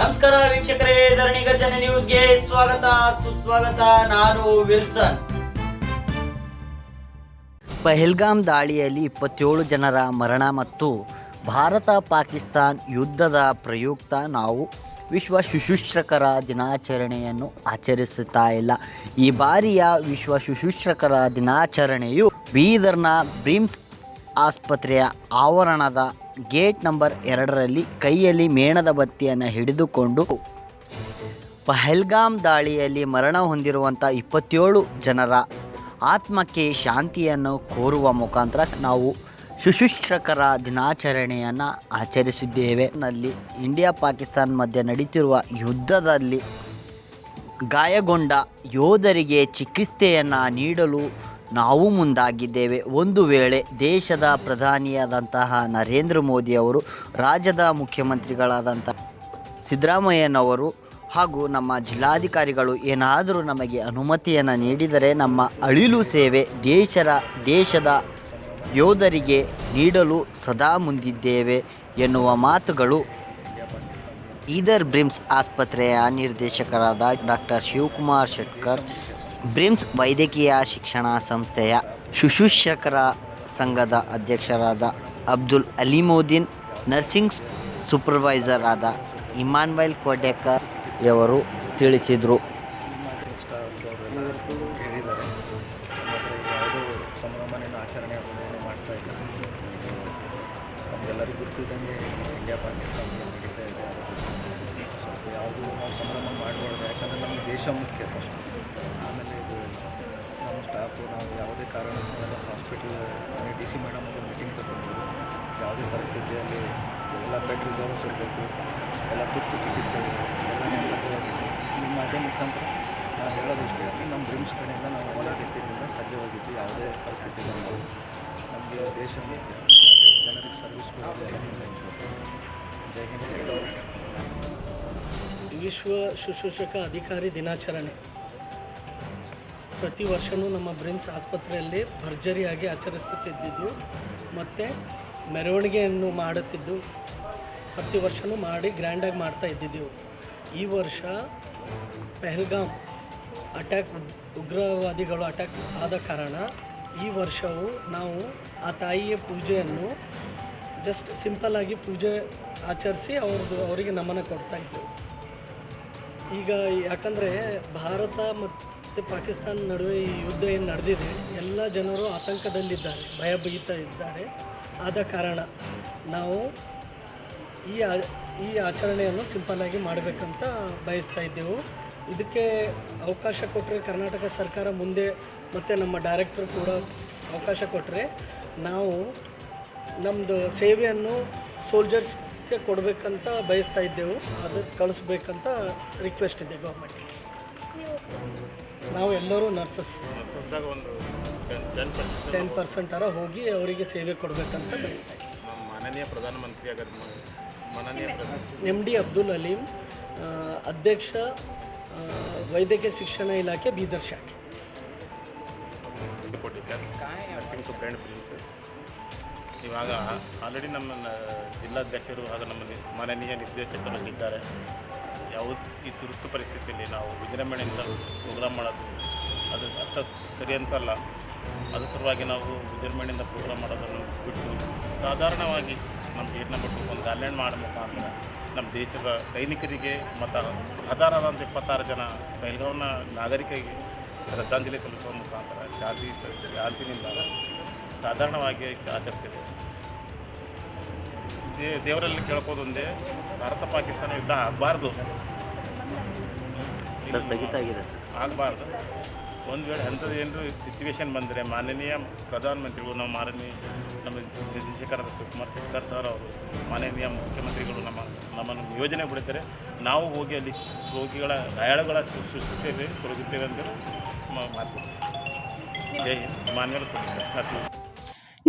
ನಮಸ್ಕಾರ ವೀಕ್ಷಕರೇ, ಧರಣಿ ಗರ್ಜನೆ ನ್ಯೂಸ್ಗೆ ಸ್ವಾಗತ, ಸುಸ್ವಾಗತ, ನಾನು ವಿಲ್ಸನ್. ಪಹಲ್ಗಾಮ್ ದಾಳಿಯಲ್ಲಿ ಇಪ್ಪತ್ತೇಳು ಜನರ ಮರಣ ಮತ್ತು ಭಾರತ ಪಾಕಿಸ್ತಾನ್ ಯುದ್ಧದ ಪ್ರಯುಕ್ತ ನಾವು ವಿಶ್ವ ಶುಶ್ರೂಷಕರ ದಿನಾಚರಣೆಯನ್ನು ಆಚರಿಸುತ್ತಾ ಇಲ್ಲ. ಈ ಬಾರಿಯ ವಿಶ್ವ ಶುಶ್ರೂಷಕರ ದಿನಾಚರಣೆಯು ಬೀದರ್ನ ಬ್ರಿಮ್ಸ್ ಆಸ್ಪತ್ರೆಯ ಆವರಣದ ಗೇಟ್ ನಂಬರ್ ಎರಡರಲ್ಲಿ ಕೈಯಲ್ಲಿ ಮೇಣದ ಬತ್ತಿಯನ್ನು ಹಿಡಿದುಕೊಂಡು ಪಹಲ್ಗಾಮ್ ದಾಳಿಯಲ್ಲಿ ಮರಣ ಹೊಂದಿರುವಂಥ ಇಪ್ಪತ್ತೇಳು ಜನರ ಆತ್ಮಕ್ಕೆ ಶಾಂತಿಯನ್ನು ಕೋರುವ ಮುಖಾಂತರ ನಾವು ಶುಶುಶ್ರಕರ ದಿನಾಚರಣೆಯನ್ನು ಆಚರಿಸಿದ್ದೇವೆ. ನಲ್ಲಿ ಇಂಡಿಯಾ ಪಾಕಿಸ್ತಾನ ಮಧ್ಯೆ ನಡೀತಿರುವ ಯುದ್ಧದಲ್ಲಿ ಗಾಯಗೊಂಡ ಯೋಧರಿಗೆ ಚಿಕಿತ್ಸೆಯನ್ನು ನೀಡಲು ನಾವು ಮುಂದಾಗಿದ್ದೇವೆ. ಒಂದು ವೇಳೆ ದೇಶದ ಪ್ರಧಾನಿಯಾದಂತಹ ನರೇಂದ್ರ ಮೋದಿ ಅವರು, ರಾಜ್ಯದ ಮುಖ್ಯಮಂತ್ರಿಗಳಾದಂಥ ಸಿದ್ದರಾಮಯ್ಯನವರು ಹಾಗೂ ನಮ್ಮ ಜಿಲ್ಲಾಧಿಕಾರಿಗಳು ಏನಾದರೂ ನಮಗೆ ಅನುಮತಿಯನ್ನು ನೀಡಿದರೆ ನಮ್ಮ ಅಳಿಲು ಸೇವೆ ದೇಶರ, ದೇಶದ ಯೋಧರಿಗೆ ನೀಡಲು ಸದಾ ಮುಂದಿದ್ದೇವೆ ಎನ್ನುವ ಮಾತುಗಳು ಈದರ್ ಬ್ರಿಮ್ಸ್ ಆಸ್ಪತ್ರೆಯ ನಿರ್ದೇಶಕರಾದ ಡಾಕ್ಟರ್ ಶಿವಕುಮಾರ್ ಶೆಟ್ಕರ್ ಬ್ರಿಮ್ಸ್ ವೈದ್ಯಕೀಯ ಶಿಕ್ಷಣ ಸಂಸ್ಥೆಯ ಶುಶ್ರೂಷಕರ ಸಂಘದ ಅಧ್ಯಕ್ಷರಾದ ಅಬ್ದುಲ್ ಅಲಿಮೋದಿನ್ ನರ್ಸಿಂಗ್ ಸೂಪರ್ವೈಸರ್ ಆದ ಇಮಾನ್ವೈಲ್ ಕೋಟೆಕರ್ ಇವರು ತಿಳಿಸಿದರು. ದೇಶ ಮುಖ್ಯ ಹೇಳಿದ್ದಾರೆ ಕಾರಣಕ್ಕೂ ಹಾಸ್ಪಿಟಲ್ ಡಿ ಸಿ ಮೇಡಮ್ ಅವರು ಮೀಟಿಂಗ್ ತಗೊಂಡು ಯಾವುದೇ ಪರಿಸ್ಥಿತಿಯಲ್ಲಿ ಎಲ್ಲ ಬೆಡ್ ರಿಸರ್ವ್ಸ್ ಇರಬೇಕು, ಎಲ್ಲ ತುರ್ತು ಚಿಕಿತ್ಸೆ ಎಲ್ಲ ಸಜ್ಜವಾಗಿದೆ ನಿಮ್ಮ ಅದೇ ಮುಖಾಂತರ ನಾನು ಹೇಳೋದು ಇಷ್ಟೇ ನಮ್ಮ ಡ್ರೀಮ್ಸ್ ಕಡೆಯಿಂದ ನಾವು ಎಲ್ಲ ರೀತಿಯಿಂದ ಸಜ್ಜವಾಗಿದ್ದು ಯಾವುದೇ ಪರಿಸ್ಥಿತಿ ನಾವು ನಮಗೆ ದೇಶ ಜನರಿಗೆ ಸರ್ವಿಸ್ ಜೈ ಹಿಂದ್. ವಿಶ್ವ ಶುಶ್ರೂಷಕ ಅಧಿಕಾರಿ ದಿನಾಚರಣೆ. ಪ್ರತಿ ವರ್ಷವೂ ನಮ್ಮ ಬ್ರಿಮ್ಸ್ ಆಸ್ಪತ್ರೆಯಲ್ಲಿ ಭರ್ಜರಿಯಾಗಿ ಆಚರಿಸುತ್ತಿದ್ದು ಮತ್ತು ಮೆರವಣಿಗೆಯನ್ನು ಮಾಡುತ್ತಿದ್ದು, ಪ್ರತಿ ವರ್ಷವೂ ಮಾಡಿ ಗ್ರ್ಯಾಂಡಾಗಿ ಮಾಡ್ತಾ ಇದ್ದಿದ್ದೆವು ಈ ವರ್ಷ ಪೆಹಲ್ಗಾಮ್ ಅಟ್ಯಾಕ್ ಉಗ್ರವಾದಿಗಳು ಅಟ್ಯಾಕ್ ಆದ ಕಾರಣ ಈ ವರ್ಷವು ನಾವು ಆ ತಾಯಿಯ ಪೂಜೆಯನ್ನು ಜಸ್ಟ್ ಸಿಂಪಲ್ಲಾಗಿ ಪೂಜೆ ಆಚರಿಸಿ ಅವ್ರದ್ದು, ಅವರಿಗೆ ನಮನ ಕೊಡ್ತಾ ಇದ್ದೆವು. ಈಗ ಯಾಕಂದರೆ ಭಾರತ ಮತ್ತು ಪಾಕಿಸ್ತಾನ ನಡುವೆ ಈ ಯುದ್ಧ ಏನು ನಡೆದಿದೆ, ಎಲ್ಲ ಜನರು ಆತಂಕದಲ್ಲಿದ್ದಾರೆ ಭಯಭೀತ ಇದ್ದಾರೆ. ಆದ ಕಾರಣ ನಾವು ಈ ಈ ಆಚರಣೆಯನ್ನು ಸಿಂಪಲ್ಲಾಗಿ ಮಾಡಬೇಕಂತ ಬಯಸ್ತಾ ಇದ್ದೆವು. ಇದಕ್ಕೆ ಅವಕಾಶ ಕೊಟ್ಟರೆ ಕರ್ನಾಟಕ ಸರ್ಕಾರ ಮುಂದೆ ಮತ್ತು ನಮ್ಮ ಡೈರೆಕ್ಟರ್ ಕೂಡ ಅವಕಾಶ ಕೊಟ್ಟರೆ ನಾವು ನಮ್ಮದು ಸೇವೆಯನ್ನು ಸೋಲ್ಜರ್ಸ್ಗೆ ಕೊಡಬೇಕಂತ ಬಯಸ್ತಾ ಇದ್ದೆವು. ಅದಕ್ಕೆ ಕಳಿಸ್ಬೇಕಂತ ರಿಕ್ವೆಸ್ಟ್ ಇದೆ ಗೌರ್ಮೆಂಟ್ ನಾವು ಎಲ್ಲರೂ ನರ್ಸಸ್. Ten percent. ಅರ ಹೋಗಿ ಅವರಿಗೆ ಸೇವೆ ಕೊಡಬೇಕಂತ ಬಯಸ್ತಾ ಇದ್ದೀವಿ ನಮ್ಮ ಮಾನನೀಯ ಪ್ರಧಾನಮಂತ್ರಿ ಎಂ ಡಿ ಅಬ್ದುಲ್ ಅಲೀಂ ಅಧ್ಯಕ್ಷ ವೈದ್ಯಕೀಯ ಶಿಕ್ಷಣ ಇಲಾಖೆ ಬೀದರ್ ಶಾಖೆ. ಇವಾಗ ಆಲ್ರೆಡಿ ನಮ್ಮ ಜಿಲ್ಲಾಧ್ಯಕ್ಷರು ಹಾಗೂ ನಮ್ಮ ಮಾನನೀಯ ನಿರ್ದೇಶಕರು ಇದ್ದಾರೆ. ಯಾವುದು ಈ ತುರ್ತು ಪರಿಸ್ಥಿತಿಯಲ್ಲಿ ನಾವು ವಿಜೃಂಭಣೆಯಿಂದ ಪ್ರೋಗ್ರಾಮ್ ಮಾಡೋದು, ಅದು ಅರ್ಥ ಸರಿ ಅಂತಲ್ಲ. ಅದ್ರ ಸಲುವಾಗಿ ನಾವು ವಿಜೃಂಭಣೆಯಿಂದ ಪ್ರೋಗ್ರಾಮ್ ಮಾಡೋದನ್ನು ಬಿಟ್ಟು ಸಾಧಾರಣವಾಗಿ ನಮ್ಮ ಗೇಟ್ ಬಿಟ್ಟು ಒಂದು ಗಾಲ್ಯಾಂಡ್ ಮಾಡೋ ಮುಖಾಂತರ ನಮ್ಮ ದೇಶದ ಸೈನಿಕರಿಗೆ ಮತ್ತು ಹಜಾರಾದಂಥ ಇಪ್ಪತ್ತಾರು ಜನ ಬೆಳಗಾವಿನ ನಾಗರಿಕರಿಗೆ ಶ್ರದ್ಧಾಂಜಲಿ ಸಲ್ಲಿಸುವ ಮುಖಾಂತರ ಶಾಂತಿ, ಶಾಂತಿನಿಂದ ಸಾಧಾರಣವಾಗಿ ಆಚರಿಸಿದೆ ದೇವರಲ್ಲಿ ಕೇಳ್ಬೋದು ಒಂದೇ ಭಾರತ ಪಾಕಿಸ್ತಾನ ಯುದ್ಧ ಆಗಬಾರ್ದು. ಸರ್ ತೆಗಿತಾಗಿದೆ ಸರ್? ಆಗಬಾರ್ದು. ಒಂದು ವೇಳೆ ಅಂಥದ್ದು ಏನು ಸಿಚುವೇಶನ್ ಬಂದರೆ ಮಾನನೀಯ ಪ್ರಧಾನಮಂತ್ರಿಗಳು ನಮ್ಮ ಮಾನನೀಯ ನಮ್ಮ ನಿರ್ದೇಶಕರಾದ ಶಿವಕುಮಾರ್ ಶೆಟ್ಟರ್ ಸರ್ ಅವರು ಮಾನನೀಯ ಮುಖ್ಯಮಂತ್ರಿಗಳು ನಮ್ಮ ನಮ್ಮನ್ನು ಯೋಜನೆ ಬಿಡುತ್ತಾರೆ. ನಾವು ಹೋಗಿ ಅಲ್ಲಿ ರೋಗಿಗಳ ಗಾಯಾಳುಗಳ ಸೃಷ್ಟಿಸುತ್ತೇವೆ ತೊಡಗುತ್ತೇವೆ ಅಂತ ಮಾಡ್ತೀವಿ ಮಾತು. ಜೈ ಹಿಂದ್. ಮಾನ್ಯರ